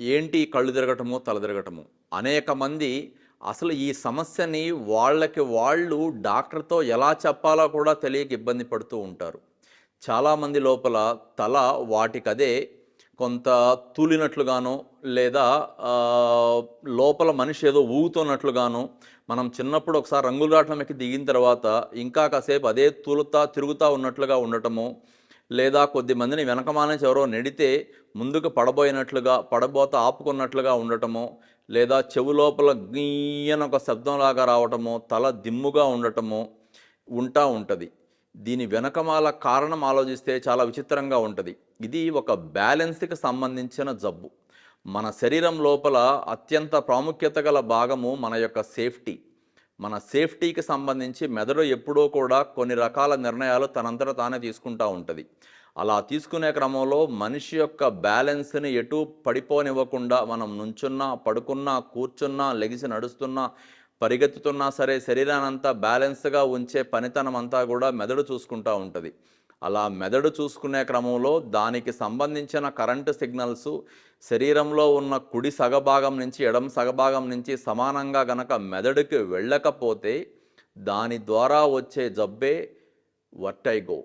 ఏంటి కళ్ళు తిరగటము తల తిరగటము? అనేక మంది అసలు ఈ సమస్యని వాళ్ళకి వాళ్ళు డాక్టర్తో ఎలా చెప్పాలో కూడా తెలియక ఇబ్బంది పడుతూ ఉంటారు. చాలామంది లోపల తల వాటికదే కొంత తూలినట్లుగానో లేదా లోపల మనిషి ఏదో ఊగుతున్నట్లుగానో మనం చిన్నప్పుడు ఒకసారి రంగులరాట్నం ఎక్కి దిగిన తర్వాత ఇంకా కాసేపు అదే తూలుతా తిరుగుతూ ఉన్నట్లుగా ఉండటము లేదా కొద్ది మందిని వెనకమాల నుంచి ఎవరో నెడితే ముందుకు పడబోయినట్లుగా పడబోత ఆపుకున్నట్లుగా ఉండటము లేదా చెవు లోపల గీయన ఒక శబ్దంలాగా రావటము తల దిమ్ముగా ఉండటము ఉంటా ఉంటుంది. దీని వెనకమాల కారణం ఆలోచిస్తే చాలా విచిత్రంగా ఉంటుంది. ఇది ఒక బ్యాలెన్స్కి సంబంధించిన జబ్బు. మన శరీరం లోపల అత్యంత ప్రాముఖ్యత గల భాగము మన యొక్క సేఫ్టీ. మన సేఫ్టీకి సంబంధించి మెదడు ఎప్పుడూ కూడా కొన్ని రకాల నిర్ణయాలు తనంతట తానే తీసుకుంటూ ఉంటుంది. అలా తీసుకునే క్రమంలో మనిషి యొక్క బ్యాలెన్స్ని ఎటు పడిపోనివ్వకుండా మనం నుంచున్నా పడుకున్నా కూర్చున్నా లెగిసి నడుస్తున్నా పరిగెత్తుతున్నా సరే శరీరాన్ని బ్యాలెన్స్గా ఉంచే పనితనం అంతా కూడా మెదడు చూసుకుంటూ ఉంటుంది. అలా మెదడు చూసుకునే క్రమంలో దానికి సంబంధించిన కరెంటు సిగ్నల్స్ శరీరంలో ఉన్న కుడి సగభాగం నుంచి ఎడం సగభాగం నుంచి సమానంగా గనక మెదడుకి వెళ్ళకపోతే దాని ద్వారా వచ్చే జబ్బే వర్టైగో.